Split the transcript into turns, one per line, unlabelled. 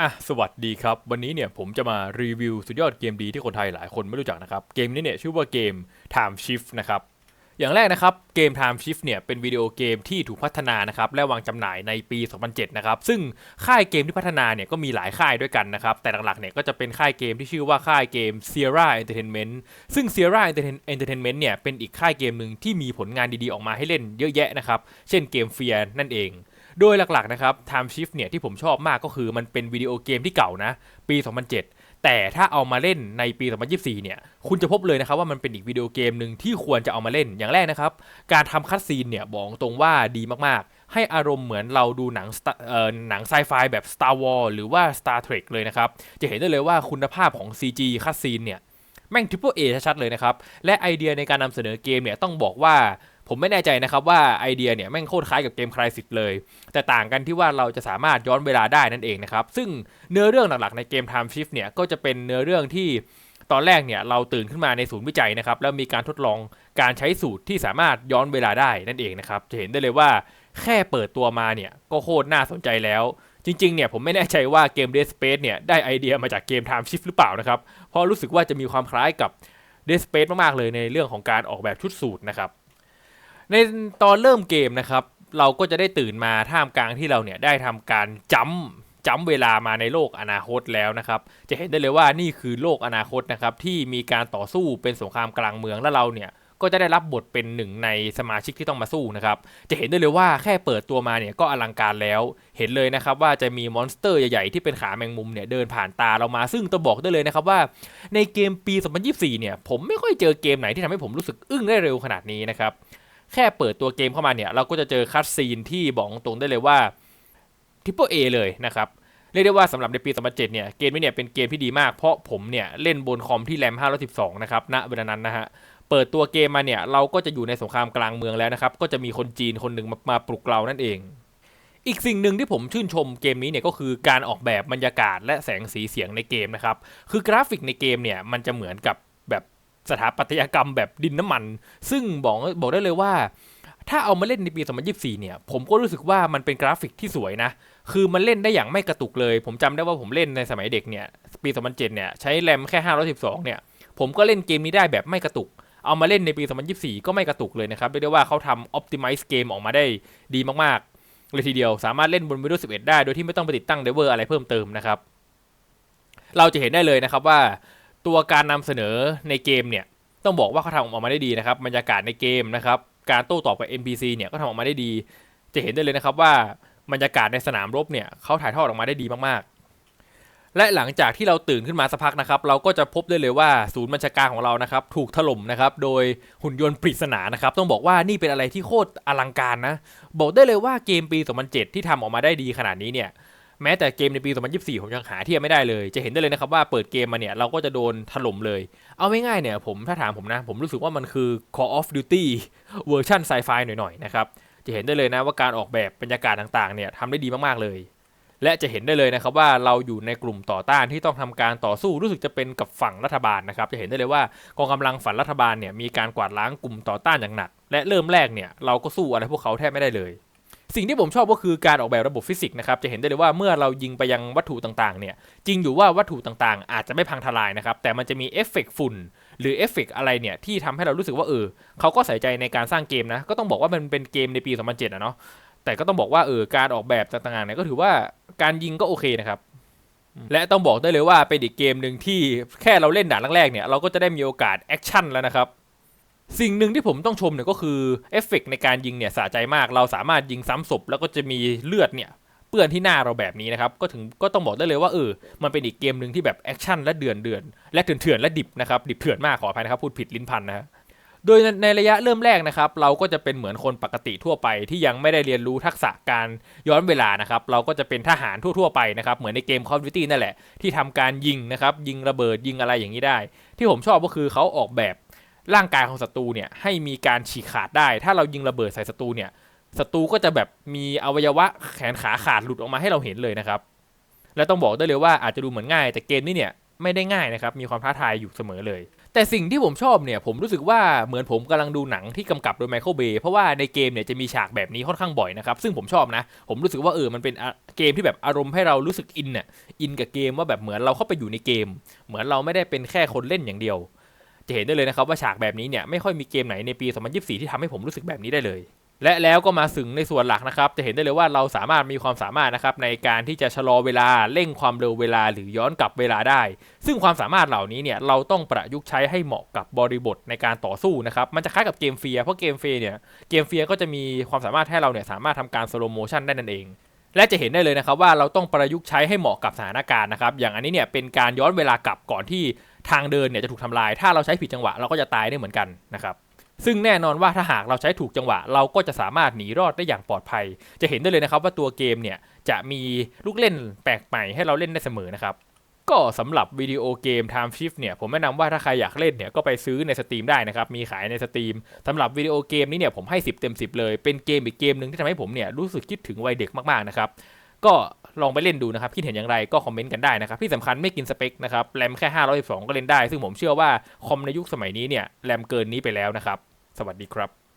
อะสวัสดีครับ วันนี้เนี่ยผมจะมารีวิวสุดยอดเกมดีที่คนไทยหลายคนไม่รู้จักนะครับ เกมนี้เนี่ยชื่อว่าเกม Time Shift นะครับ อย่างแรกนะครับเกม Time Shift เนี่ยเป็นวิดีโอเกมที่ถูกพัฒนานะครับและวางจำหน่ายในปี 2007 นะครับ ซึ่งค่ายเกมที่พัฒนาเนี่ยก็มีหลายค่ายด้วยกันนะครับ แต่หลักๆเนี่ยก็จะเป็นค่ายเกมที่ชื่อว่าค่ายเกม Sierra Entertainment ซึ่ง Sierra Entertainment เนี่ยเป็นอีกค่ายเกมหนึ่งที่มีผลงานดีๆออกมาให้เล่นเยอะแยะนะครับ เช่นเกม Fear นั่นเอง โดยหลักๆนะครับ Time Shift เนี่ยที่ผมชอบมากก็คือมันเป็นวิดีโอเกมที่เก่านะ ปี 2007 แต่ถ้าเอามาเล่นในปี 2024 เนี่ย คุณจะพบเลยนะครับว่ามันเป็นอีกวิดีโอเกมหนึ่งที่ควรจะเอามาเล่นอย่างแรกนะครับ การทำคัดซีนเนี่ยบอกตรงว่าดีมากๆ ให้อารมณ์เหมือนเราดูหนังเอ่อหนังไซไฟแบบ Star Wars หรือว่า Star Trek เลยนะครับ จะเห็นได้เลยว่าคุณภาพของ CG คัดซีนเนี่ยแม่ง Triple A ชัดๆเลยนะครับ และไอเดียในการนำเสนอเกมเนี่ยต้องบอกว่า ผมไม่แน่ใจนะครับว่าไอเดียเนี่ยแม่งโคตรคล้ายกับเกม Crysis เลย แต่ต่างกันที่ว่าเราจะสามารถย้อนเวลาได้นั่นเองนะครับ ซึ่งเนื้อเรื่องหลักๆในเกม Time Shift เนี่ยก็จะเป็นเนื้อเรื่องที่ตอนแรกเนี่ยเราตื่นขึ้นมาในศูนย์วิจัยนะครับ แล้วมีการทดลองการใช้สูตรที่สามารถย้อนเวลาได้นั่นเองนะครับ จะเห็นได้เลยว่าแค่เปิดตัวมาเนี่ยก็โคตรน่าสนใจแล้ว จริงๆเนี่ยผมไม่แน่ใจว่าเกม Dead Space เนี่ยได้ไอเดียมาจากเกม Time Shift หรือเปล่านะครับเพราะรู้สึกว่าจะมีความคล้ายกับ Dead Space มากๆเลยในเรื่องของการออกแบบชุดสูตรนะครับ ในตอนเริ่มเกมนะครับ เราก็จะได้ตื่นมาท่ามกลางที่เราเนี่ยได้ทำการจัมป์จัมป์เวลามาในโลกอนาคตแล้วนะครับ จะเห็นได้เลยว่านี่คือโลกอนาคตนะครับที่มีการต่อสู้เป็นสงครามกลางเมืองแล้วเราเนี่ยก็จะได้รับบทเป็นหนึ่งในสมาชิกที่ต้องมาสู้นะครับ จะเห็นได้เลยว่าแค่เปิดตัวมาเนี่ยก็อลังการแล้ว เห็นเลยนะครับว่าจะมีมอนสเตอร์ใหญ่ๆที่เป็นขาแมงมุมเนี่ยเดินผ่านตาเรามา ซึ่งต้องบอกได้เลยนะครับว่าในเกมปี 2024 เนี่ยผมไม่ค่อยเจอเกมไหนที่ทำให้ผมรู้สึกอึ้งได้เร็วขนาดนี้นะครับ แค่เปิดตัวเกมเข้ามาเนี่ย เราก็จะเจอคัตซีนที่บอกตรงได้เลยว่าทิปเปิลเอเลยนะครับเรียกได้ว่าสำหรับในปี 2007 เนี่ย เกมนี้เนี่ยเป็นเกมที่ดีมาก เพราะผมเนี่ยเล่นบนคอมที่แรม 512 นะครับ ณ เวลานั้นนะฮะ เปิดตัวเกมมาเนี่ย เราก็จะอยู่ในสงครามกลางเมืองแล้วนะครับ ก็จะมีคนจีนคนหนึ่งมามาปลุกเรานั่นเอง อีกสิ่งหนึ่งที่ผมชื่นชมเกมนี้เนี่ยก็คือการออกแบบบรรยากาศและแสงสีเสียงในเกมนะครับ คือกราฟิกในเกมเนี่ยมันจะเหมือนกับ สถาปัตยกรรมแบบดินน้ำมัน ซึ่งบอกบอกได้เลยว่า ถ้าเอามาเล่นในปี 2024 เนี่ย ผมก็รู้สึกว่ามันเป็นกราฟิกที่สวยนะ คือมันเล่นได้อย่างไม่กระตุกเลย ผมจำได้ว่าผมเล่นในสมัยเด็กเนี่ย ปี 2007 เนี่ยใช้แรมแค่ 512 เนี่ย ผมก็เล่นเกมนี้ได้แบบไม่กระตุก เอามาเล่นในปี 2024 ก็ไม่กระตุกเลยนะครับเรียกได้ว่าเขาทำ optimize เกมออกมาได้ดีมากๆ เลยทีเดียว สามารถเล่นบน Windows 11 ได้ โดยที่ไม่ต้องไปติดตั้งเดเวอร์อะไรเพิ่มเติมนะครับ เราจะเห็นได้เลยนะครับว่า ตัวการนำเสนอในเกมเนี่ยต้องบอกว่าเขาทำออกมาได้ดีนะครับบรรยากาศในเกมนะครับการโต้ตอบกับ NPC เนี่ยก็ทำออกมาได้ดี จะเห็นได้เลยนะครับว่าบรรยากาศในสนามรบเนี่ยเขาถ่ายทอดออกมาได้ดีมากๆ และหลังจากที่เราตื่นขึ้นมาสักพักนะครับ เราก็จะพบได้เลยว่าศูนย์บัญชาการของเรานะครับ ถูกถล่มนะครับ โดยหุ่นยนต์ปริศนานะครับ ต้องบอกว่านี่เป็นอะไรที่โคตรอลังการนะ บอกได้เลยว่าเกมปี 2007 ที่ทำออกมาได้ดีขนาดนี้เนี่ย แม้แต่เกมในปี 2024 ผมยังหาเทียบไม่ได้เลย จะเห็นได้เลยนะครับว่าเปิดเกมมาเนี่ย เราก็จะโดนถล่มเลย เอาง่ายๆเนี่ยผมถ้าถามผมนะ ผมรู้สึกว่ามันคือ Call of Duty เวอร์ชันไซไฟหน่อยๆนะครับ จะเห็นได้เลยนะว่าการออกแบบบรรยากาศต่างๆเนี่ยทำได้ดีมากๆเลย และจะเห็นได้เลยนะครับว่าเราอยู่ในกลุ่มต่อต้านที่ต้องทำการต่อสู้รู้สึกจะเป็นกับฝั่งรัฐบาลนะครับ จะเห็นได้เลยว่ากองกำลังฝั่งรัฐบาลเนี่ยมีการกวาดล้างกลุ่มต่อต้านอย่างหนัก และเริ่มแรกเนี่ยเราก็สู้อะไรพวกเขาแทบไม่ได้เลย สิ่งที่ผมชอบก็คือการออกแบบระบบฟิสิกส์นะครับ จะเห็นได้เลยว่าเมื่อเรายิงไปยังวัตถุต่างๆ เนี่ย จริงอยู่ว่าวัตถุต่างๆ อาจจะไม่พังทลายนะครับ แต่มันจะมีเอฟเฟกต์ฝุ่นหรือเอฟเฟกต์อะไรเนี่ย ที่ทำให้เรารู้สึกว่าเออเขาก็ใส่ใจในการสร้างเกมนะ ก็ต้องบอกว่ามันเป็นเกมในปี 2007อะเนาะ แต่ก็ต้องบอกว่าเออการออกแบบต่างๆ เนี่ยก็ถือว่าการยิงก็โอเคนะครับและต้องบอกได้เลยว่าเป็นอีกเกมหนึ่งที่แค่เราเล่นด่านแรกๆเนี่ยเราก็จะได้มีโอกาสแอคชั่นแล้วนะครับ สิ่งหนึ่งที่ผมต้องชมเนี่ยก็คือเอฟเฟกต์ในการยิงเนี่ยสะใจมาก เราสามารถยิงซ้ำศพแล้วก็จะมีเลือดเนี่ยเปื้อนที่หน้าเราแบบนี้นะครับ ก็ถึงก็ต้องบอกได้เลยว่าเออ มันเป็นอีกเกมหนึ่งที่แบบแอคชั่นและเดือนเดือนและเถื่อนเถื่อนและดิบนะครับ ดิบเถื่อนมากขออภัยนะครับ พูดผิดลิ้นพันนะฮะโดยในระยะเริ่มแรกนะครับ เราก็จะเป็นเหมือนคนปกติทั่วไป ที่ยังไม่ได้เรียนรู้ทักษะการย้อนเวลานะครับ เราก็จะเป็นทหารทั่วๆไปนะครับ เหมือนในเกม Call of Duty นั่นแหละที่ทำการยิงนะครับ ยิงระเบิดยิงอะไรอย่างนี้ได้ ที่ผมชอบก็คือเขาออกแบบ ร่างกายของศัตรูเนี่ยให้มีการฉีกขาดได้ ถ้าเรายิงระเบิดใส่ศัตรูเนี่ยศัตรูก็จะแบบมีอวัยวะแขนขาขาดหลุดออกมาให้เราเห็นเลยนะครับ และต้องบอกได้เลยว่าอาจจะดูเหมือนง่าย แต่เกมนี้เนี่ยไม่ได้ง่ายนะครับมีความท้าทายอยู่เสมอเลย แต่สิ่งที่ผมชอบเนี่ยผมรู้สึกว่าเหมือนผมกำลังดูหนังที่กำกับโดยไมเคิลเบย์เพราะว่าในเกมเนี่ยจะมีฉากแบบนี้ค่อนข้างบ่อยนะครับซึ่งผมชอบนะ ผมรู้สึกว่าเออมันเป็นเกมที่แบบอารมณ์ให้เรารู้สึกอินน่ะอินกับเกมว่าแบบเหมือนเราเข้าไปอยู่ในเกม เหมือนเราไม่ได้เป็นแค่คนเล่นอย่างเดียว จะเห็นได้เลยนะครับว่าฉากแบบนี้เนี่ยไม่ค่อยมีเกมไหนในปี 2024 ที่ทำให้ผมรู้สึกแบบนี้ได้เลย และแล้วก็มาถึงในส่วนหลักนะครับจะเห็นได้เลยว่าเราสามารถมีความสามารถนะครับในการที่จะชะลอเวลาเร่งความเร็วเวลาหรือย้อนกลับเวลาได้ ซึ่งความสามารถเหล่านี้เนี่ยเราต้องประยุกต์ใช้ให้เหมาะกับบริบทในการต่อสู้นะครับมันจะคล้ายกับเกมเฟียเพราะเกมเฟียเนี่ยเกมเฟียก็จะมีความสามารถให้เราเนี่ยสามารถทำการสโลโมชันได้นั่นเองและจะเห็นได้เลยนะครับว่าเราต้องประยุกต์ใช้ให้เหมาะกับสถานการณ์นะครับ อย่างอันนี้เนี่ยเป็นการย้อนเวลากลับก่อนที่ ทางเดินเนี่ยจะถูกทำลาย ถ้าเราใช้ผิดจังหวะเราก็จะตายได้เหมือนกันนะครับซึ่งแน่นอนว่าถ้าหากเราใช้ถูกจังหวะ เราก็จะสามารถหนีรอดได้อย่างปลอดภัย จะเห็นได้เลยนะครับว่าตัวเกมเนี่ยจะมีลูกเล่นแปลกใหม่ให้เราเล่นได้เสมอนะครับก็สำหรับวิดีโอเกม Time Shift เนี่ยผมแนะนำว่าถ้าใครอยากเล่นเนี่ยก็ไปซื้อในสตรีมได้นะครับ มีขายในสตรีมสำหรับวิดีโอเกมนี้เนี่ยผมให้ 10 เต็ม 10 เลย เป็นเกมอีกเกมหนึ่งที่ทำให้ผมเนี่ยรู้สึกคิดถึงวัยเด็กมากๆนะครับ ก็ลองไปเล่นดูนะครับคิดเห็นอย่างไรก็คอมเมนต์กันได้นะครับที่สำคัญไม่กินสเปคนะครับแรมแค่512ก็เล่นได้ ซึ่งผมเชื่อว่าคอมในยุคสมัยนี้เนี่ยแรมเกินนี้ไปแล้วนะครับ สวัสดีครับ